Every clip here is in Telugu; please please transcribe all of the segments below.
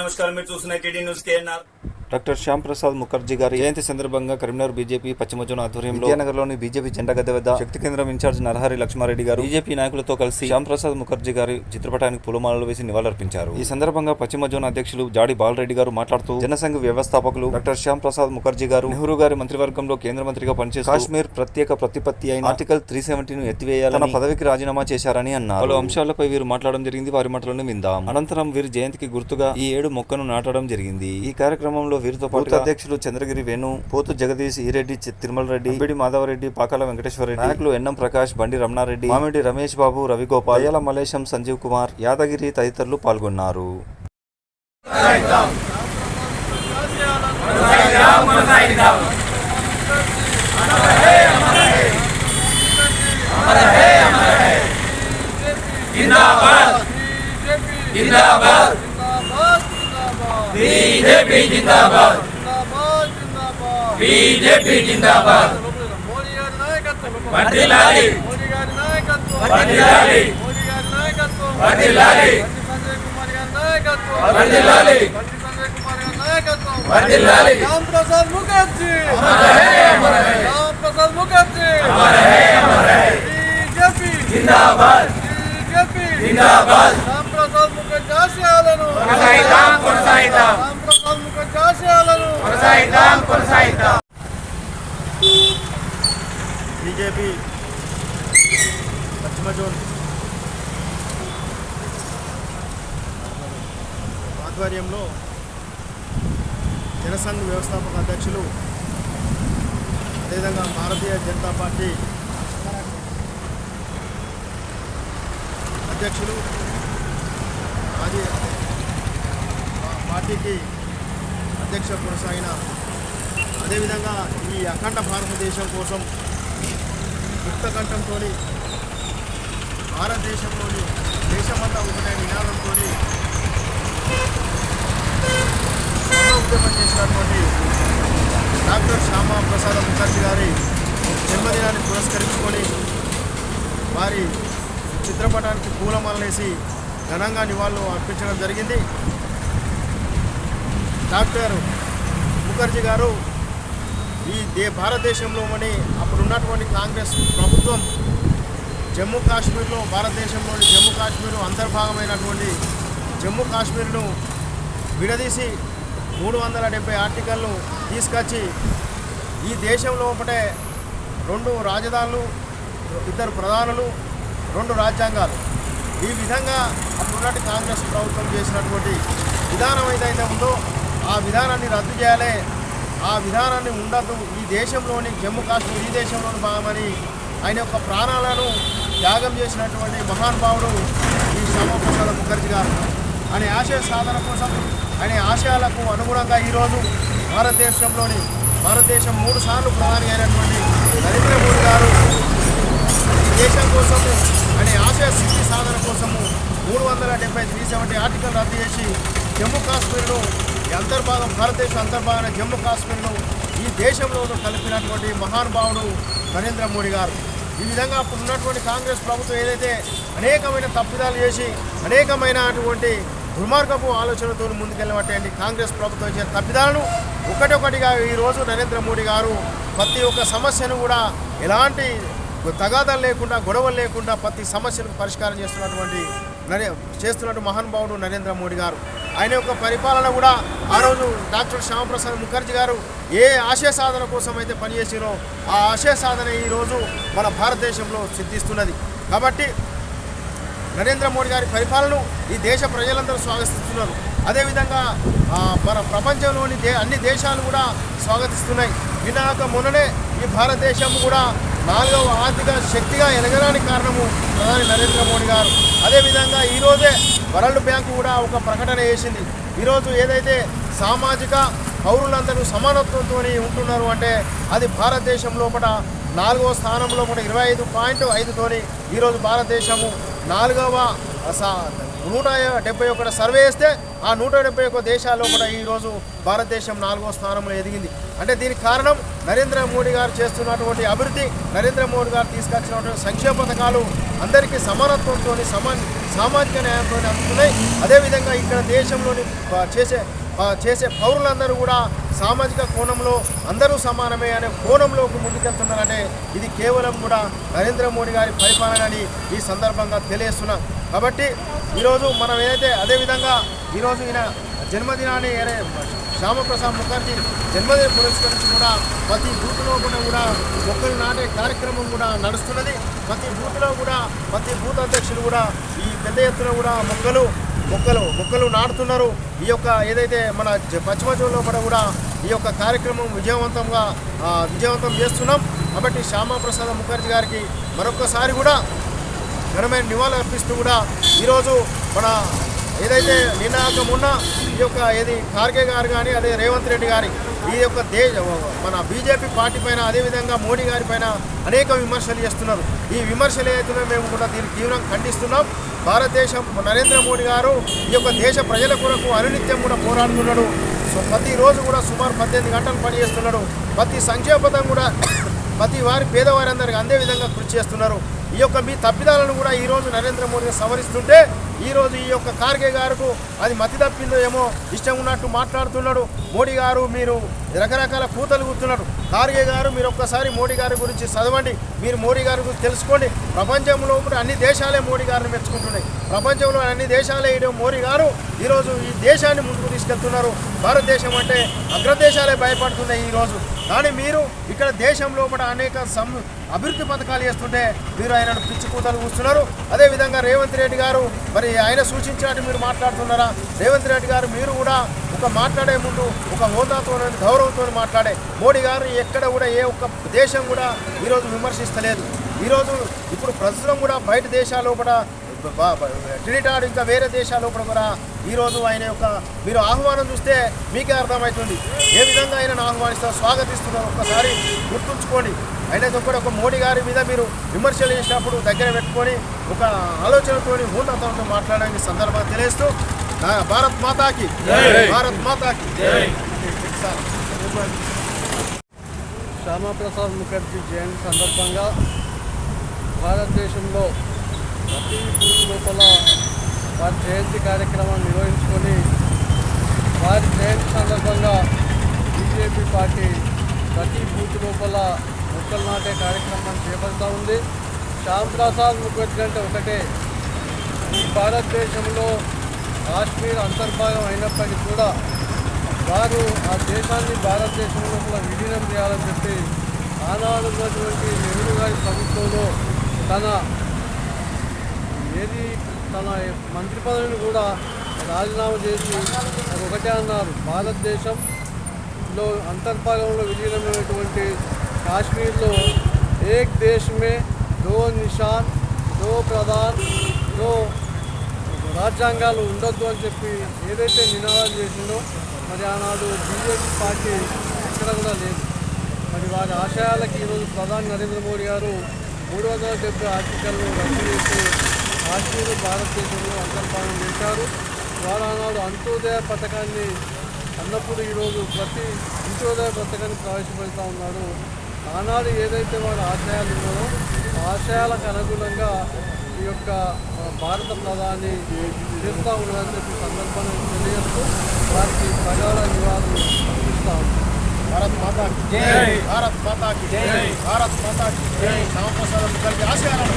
నమస్కారం. మీరు చూస్తున్న TD news KNR doctor Shyam Prasad Mukherjee గారి జయంతి సందర్భంగా కరీంనగర్ బీజేపీ పశ్చిమ జోన్ ఆధ్వర్యంలో విద్యానగర్లోని బీజేపీ జెండా గద్దె వద్ద శక్తి కేంద్రం ఇన్ఛార్జ్ నరహరి లక్ష్మారెడ్డి గారు బీజేపీ నాయకులతో కలిసి శ్యామ్ ప్రసాద్ ముఖర్జీ గారి చిత్రపటానికి పూలమాలలు వేసి నివాళులర్పించారు. ఈ సందర్భంగా పశ్చిమ జోన్ అధ్యక్షులు జాడి బాలరెడ్డి గారు మాట్లాడుతూ జనసంఘ్ వ్యవస్థాపకులు డాక్టర్ శ్యామ్ ప్రసాద్ ముఖర్జీ గారు నెహ్రూ గారి మంత్రివర్గంలో కేంద్ర మంత్రిగా పనిచేస్తూ కాశ్మీర్ ప్రత్యేక ప్రతిపత్తి అయిన ఆర్టికల్ త్రీ సెవెంటీను ఎత్తివేయాలని తన పదవికి రాజీనామా చేశారని అన్నారు. పలు అంశాలపై వీరు మాట్లాడడం జరిగింది. వారి మాటలను విందాం. అనంతరం వీరి జయంతికి గుర్తుగా ఈ ఏడు మొక్కను నాటడం జరిగింది. ఈ కార్యక్రమంలో వీరితో పాటు అధ్యక్షులు చంద్రగిరి వేణు పోతు జగదీష్ ఈరెడ్డి తిరుమల రెడ్డి బిడి మాధవరెడ్డి పాకాల వెంకటేశ్వర రెడ్డి నాయకులు ఎన్నం ప్రకాష్ బండి రమణారెడ్డి మామిడి రమేష్ బాబు రవిగోపాల్ అయ్యల మలేశం సంజీవ్ కుమార్ యాదగిరి తదితరులు పాల్గొన్నారు. జిందాబాద్! జిందాబాద్! బీజేపీ జిందాబాద్ మోడీ గారి నాయకత్వం వర్ధిల్లాలి మోడీ గారి నాయకత్వం వర్ధిల్లాలి మోడీ గారి నాయకత్వం వర్ధిల్లాలి బండి సంజయ్ కుమార్ గారి నాయకత్వం వర్ధిల్లాలి బండి సంజయ్ కుమార్ గారి నాయకత్వం వర్ధిల్లాలి రామ్ ప్రసాద్ ముఖర్జీ రామ్ ప్రసాద్ ముఖర్జీ బీజేపీ జిందాబాద్ బీజేపీ జిందాబాద్ రామ్ ప్రసాద్ ముఖర్జీ ఆశయాలను కొనసాగిద్దాం కొనసాగిద్దాం. కొనసాగిద్దాం కొనసాగిద్దాం. బీజేపీ పశ్చిమ జోన్. ఆధ్వర్యంలో జనసంఘ్ వ్యవస్థాపక అధ్యక్షులు అదేవిధంగా భారతీయ జనతా పార్టీ అధ్యక్షులు మాజీ పార్టీకి అధ్యక్ష కొనసాగిన అదేవిధంగా ఈ అఖండ భారతదేశం కోసం ముక్తకంఠంతో భారతదేశంలోని దేశమంతా ఒకటే నినాదంతో ఉద్యమం చేసినటువంటి డాక్టర్ శ్యామా ప్రసాద్ ముఖర్జీ గారి జన్మదినాన్ని పురస్కరించుకొని వారి చిత్రపటానికి పూలమాలనేసి ఘనంగా నివాళులు అర్పించడం జరిగింది. డాక్టర్ ముఖర్జీ గారు ఈ దే భారతదేశంలోని అప్పుడు ఉన్నటువంటి కాంగ్రెస్ ప్రభుత్వం జమ్మూ కాశ్మీర్లో భారతదేశంలోని జమ్మూ కాశ్మీర్ అంతర్భాగమైనటువంటి జమ్మూ కాశ్మీర్ను విడదీసి మూడు వందల డెబ్బై ఆర్టికల్ను తీసుకొచ్చి ఈ దేశంలో ఒకటే రెండు రాజధానులు ఇద్దరు ప్రధానులు రెండు రాజ్యాంగాలు. ఈ విధంగా అప్పుడున్నటి కాంగ్రెస్ ప్రభుత్వం చేసినటువంటి విధానం ఏదైతే ఉందో ఆ విధానాన్ని రద్దు చేయాలి. ఆ విధానాన్ని ఉండదు. ఈ దేశంలోని జమ్మూ కాశ్మీర్ ఈ దేశంలోని భాగమని ఆయన యొక్క ప్రాణాలను త్యాగం చేసినటువంటి మహానుభావుడు ఈ శ్యామప్రసాద్ ముఖర్జీ గారు. ఆయన ఆశయ సాధన కోసం ఆయన ఆశయాలకు అనుగుణంగా ఈరోజు భారతదేశంలోని భారతదేశం మూడు సార్లు ప్రధాని అయినటువంటి నరేంద్ర మోడీ గారు ఈ దేశం కోసము అనే ఆశయ సిద్ధి సాధన కోసము మూడు వందల డెబ్బై త్రీ సెవెంటీ ఆర్టికల్ రద్దు చేసి జమ్మూ కాశ్మీర్ను ఈ అంతర్భాగం భారతదేశ అంతర్భాగమైన జమ్మూ కాశ్మీర్ను ఈ దేశంలోనూ కలిపినటువంటి మహానుభావుడు నరేంద్ర మోడీ గారు. ఈ విధంగా అప్పుడు ఉన్నటువంటి కాంగ్రెస్ ప్రభుత్వం ఏదైతే అనేకమైన తప్పిదాలు చేసి అనేకమైనటువంటి దుర్మార్గపు ఆలోచనలతో ముందుకెళ్ళినటువంటి కాంగ్రెస్ ప్రభుత్వం ఇచ్చిన తప్పిదాలను ఒకటొకటిగా ఈరోజు నరేంద్ర మోడీ గారు ప్రతి ఒక్క సమస్యను కూడా ఎలాంటి తగాదాలు లేకుండా గొడవలు లేకుండా ప్రతి సమస్యను పరిష్కారం చేస్తున్నటువంటి నరే చేస్తున్నట్టు మహానుభావుడు నరేంద్ర మోడీ గారు. ఆయన యొక్క పరిపాలన కూడా ఆ రోజు డాక్టర్ శ్యామప్రసాద్ ముఖర్జీ గారు ఏ ఆశయ సాధన కోసం అయితే పనిచేసినో ఆ ఆశయ సాధన ఈరోజు మన భారతదేశంలో సిద్ధిస్తున్నది. కాబట్టి నరేంద్ర మోడీ గారి పరిపాలన ఈ దేశ ప్రజలందరూ స్వాగతిస్తున్నారు. అదేవిధంగా మన ప్రపంచంలోని దే అన్ని దేశాలు కూడా స్వాగతిస్తున్నాయి. వినాక మొన్ననే ఈ భారతదేశం కూడా నాలుగవ ఆర్థిక శక్తిగా ఎదగడానికి కారణము ప్రధాని నరేంద్ర మోడీ గారు. అదేవిధంగా ఈరోజే వరల్డ్ బ్యాంకు కూడా ఒక ప్రకటన చేసింది. ఈరోజు ఏదైతే సామాజిక పౌరులందరూ సమానత్వంతో ఉంటున్నారు అంటే అది భారతదేశం లోపల నాలుగవ స్థానంలో కూడా ఇరవై ఐదు పాయింట్ ఐదుతోని ఈరోజు భారతదేశము నాలుగవ నూట డెబ్బై ఒకటి సర్వే వేస్తే ఆ నూట డెబ్బై ఒక్క దేశాల్లో కూడా ఈరోజు భారతదేశం నాలుగో స్థానంలో ఎదిగింది. అంటే దీనికి కారణం నరేంద్ర మోడీ గారు చేస్తున్నటువంటి అభివృద్ధి నరేంద్ర మోడీ గారు తీసుకొచ్చినటువంటి సంక్షేమ పథకాలు అందరికీ సమానత్వంతో సమా సామాజిక న్యాయంతో అందుతున్నాయి. అదేవిధంగా ఇక్కడ దేశంలోని చేసే చేసే పౌరులందరూ కూడా సామాజిక కోణంలో అందరూ సమానమే అనే కోణంలోకి ముందుకెళ్తున్నారంటే ఇది కేవలం కూడా నరేంద్ర మోడీ గారి పరిపాలన అని ఈ సందర్భంగా తెలియజేస్తున్నాం. కాబట్టి ఈరోజు మనం ఏదైతే అదేవిధంగా ఈరోజు ఈయన జన్మదినాన్ని శ్యామప్రసాద్ ముఖర్జీ జన్మదిన పురస్కరించి కూడా ప్రతి బూత్లో కూడా కూడా మొక్కలు నాటే కార్యక్రమం కూడా నడుస్తున్నది. ప్రతి బూత్లో కూడా ప్రతి బూత్ అధ్యక్షులు కూడా ఈ పెద్ద ఎత్తున కూడా మొక్కలు మొక్కలు మొక్కలు నాటుతున్నారు. ఈ యొక్క ఏదైతే మన పశ్చిమ జోన్లో కూడా కూడా ఈ యొక్క కార్యక్రమం విజయవంతంగా విజయవంతం చేస్తున్నాం. కాబట్టి శ్యామాప్రసాద్ ముఖర్జీ గారికి మరొకసారి కూడా ఘనమైన నివాళులు అర్పిస్తూ కూడా ఈరోజు మన ఏదైతే నినాకం ఉన్న ఈ యొక్క ఏది ఖార్గే గారు కానీ అదే రేవంత్ రెడ్డి గారి ఈ యొక్క దేశ మన బీజేపీ పార్టీ పైన అదేవిధంగా మోడీ గారి పైన అనేక విమర్శలు చేస్తున్నారు. ఈ విమర్శలు ఏదైతే మేము కూడా దీన్ని తీవ్రంగా ఖండిస్తున్నాం. భారతదేశం నరేంద్ర మోడీ గారు ఈ యొక్క దేశ ప్రజల కొరకు అనునిత్యం కూడా పోరాడుతున్నాడు. సో ప్రతిరోజు కూడా సుమారు పద్దెనిమిది గంటలు పనిచేస్తున్నాడు ప్రతి సంక్షేమ పథకం కూడా ప్రతి వారి పేదవారందరికీ అందే విధంగా కృషి చేస్తున్నారు. ఈ యొక్క మీ తప్పిదాలను కూడా ఈ రోజు నరేంద్ర మోడీ సవరిస్తుంటే ఈరోజు ఈ యొక్క ఖార్గే గారుకు అది మతి తప్పిందో ఏమో ఇష్టం ఉన్నట్టు మాట్లాడుతున్నాడు. మోడీ గారు మీరు రకరకాల కూతలు కూర్చున్నాడు ఖార్గే గారు మీరు ఒక్కసారి మోడీ గారి గురించి చదవండి. మీరు మోడీ గారి గురించి తెలుసుకోండి. ప్రపంచంలో కూడా అన్ని దేశాలే మోడీ గారిని మెచ్చుకుంటున్నాయి. ప్రపంచంలో అన్ని దేశాలే మోడీ గారు ఈరోజు ఈ దేశాన్ని ముందుకు తీసుకెళ్తున్నారు. భారతదేశం అంటే అగ్రదేశాలే భయపడుతున్నాయి ఈరోజు. కానీ మీరు ఇక్కడ దేశంలో కూడా అనేక సం అభివృద్ధి పథకాలు చేస్తుంటే మీరు ఆయనను పిచ్చి కూతలు కూస్తున్నారు. అదేవిధంగా రేవంత్ రెడ్డి గారు మరి ఆయన సూచించినట్టు మీరు మాట్లాడుతున్నారా? రేవంత్ రెడ్డి గారు మీరు కూడా ఒక మాట్లాడే ముందు ఒక హోదాతో గౌరవంతో మాట్లాడే మోడీ గారు ఎక్కడ కూడా ఏ ఒక్క దేశం కూడా ఈరోజు విమర్శిస్తలేదు. ఈరోజు ఇప్పుడు ప్రస్తుతం కూడా బయట దేశాల్లో కూడా ట్రినిటాడ్ ఇంకా వేరే దేశాల్లో కూడా కూడా ఈరోజు ఆయన యొక్క మీరు ఆహ్వానం చూస్తే మీకే అర్థమవుతుంది. ఏ విధంగా ఆయనను ఆహ్వానిస్తారు స్వాగతిస్తున్నారు ఒక్కసారి గుర్తుంచుకోండి. అయినతో కూడా ఒక మోడీ గారి మీద మీరు విమర్శలు చేసినప్పుడు దగ్గర పెట్టుకొని ఒక ఆలోచనతో ఉన్నతంతో మాట్లాడడానికి సందర్భంగా తెలియస్తూ నా భారత్ మాతాకి భారత్ మాతాకి. శ్యామాప్రసాద్ ముఖర్జీ జయంతి సందర్భంగా భారతదేశంలో ప్రతి లోపల వారి జయంతి కార్యక్రమాన్ని నిర్వహించుకొని వారి జయంతి సందర్భంగా బీజేపీ పార్టీ ప్రతి బూత్ లోపల మొక్కలు నాటే కార్యక్రమాన్ని చేపడుతూ ఉంది. శ్యామ్ ప్రసాద్ ముఖర్జీ అంటే ఒకటే. ఈ భారతదేశంలో కాశ్మీర్ అంతర్భాగం అయినప్పటికీ కూడా వారు ఆ దేశాన్ని భారతదేశం లోపల విలీనం చేయాలని చెప్పి ఆనాడు ఉన్నటువంటి నెహ్రూ గారి ప్రభుత్వంలో తన ఏది తన మంత్రి పదవిని కూడా రాజీనామా చేసి అది ఒకటే అన్నారు. భారతదేశంలో అంతర్భాగంలో విలీనమైనటువంటి కాశ్మీర్లో ఏక్ దేశ్ మే దో నిషాన్ దో ప్రధాన్ దో రాజ్యాంగాలు ఉండొద్దు అని చెప్పి ఏదైతే నినాదాలు చేసిందో మరి ఆనాడు బీజేపీ పార్టీ ఎక్కడ కూడా లేదు. మరి వారి ఆశయాలకి ఈరోజు ప్రధాని నరేంద్ర మోడీ గారు మూడు వందల డెబ్బై ఆర్టికల్ను రద్దు చేసి కాశ్మీర్ భారతదేశంలో అంతర్భాగం చేశారు. వారు ఆనాడు అంత్యోదయ పథకాన్ని అన్నప్పుడు ఈరోజు ప్రతి అంత్యోదయ పథకాన్ని ప్రవేశపెడతా ఉన్నారు ఆనాడు ఏదైతే వారి ఆశయాలు ఉన్నారో ఆశయాలకు అనుగుణంగా ఈ యొక్క భారత ప్రధాని చేస్తూ ఉన్నారని చెప్పి సందర్భాన్ని తెలియజేస్తూ వారికి ప్రగాఢ నివాళులు అందిస్తా ఉన్నాం. భారత్ మాతాకి జై. భారత్ మాతాకి జై. భారత్ మాతాకి శ్యామప్రసాద్ ముఖర్జీ ఆశయాలను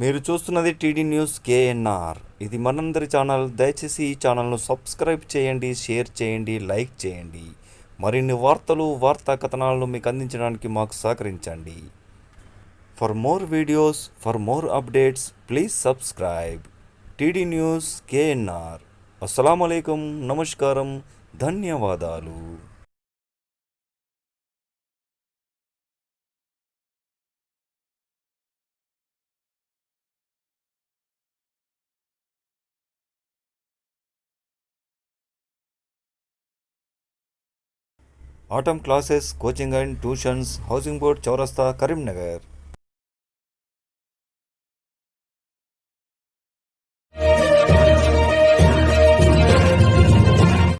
మీరు చూస్తున్నది టీడీ న్యూస్ కేఎన్ఆర్. ఇది మనందరి ఛానల్. దయచేసి ఈ ఛానల్ను సబ్స్క్రైబ్ చేయండి షేర్ చేయండి లైక్ చేయండి. మరిన్ని వార్తలు వార్తా కథనాలను మీకు అందించడానికి మాకు సహకరించండి. For more videos for more updates please subscribe. TD news KNR. అస్సలం నమస్కారం. ధన్యవాదాలు. autumn classes, coaching and tuitions, Housing Board, Chaurasta, Karimnagar.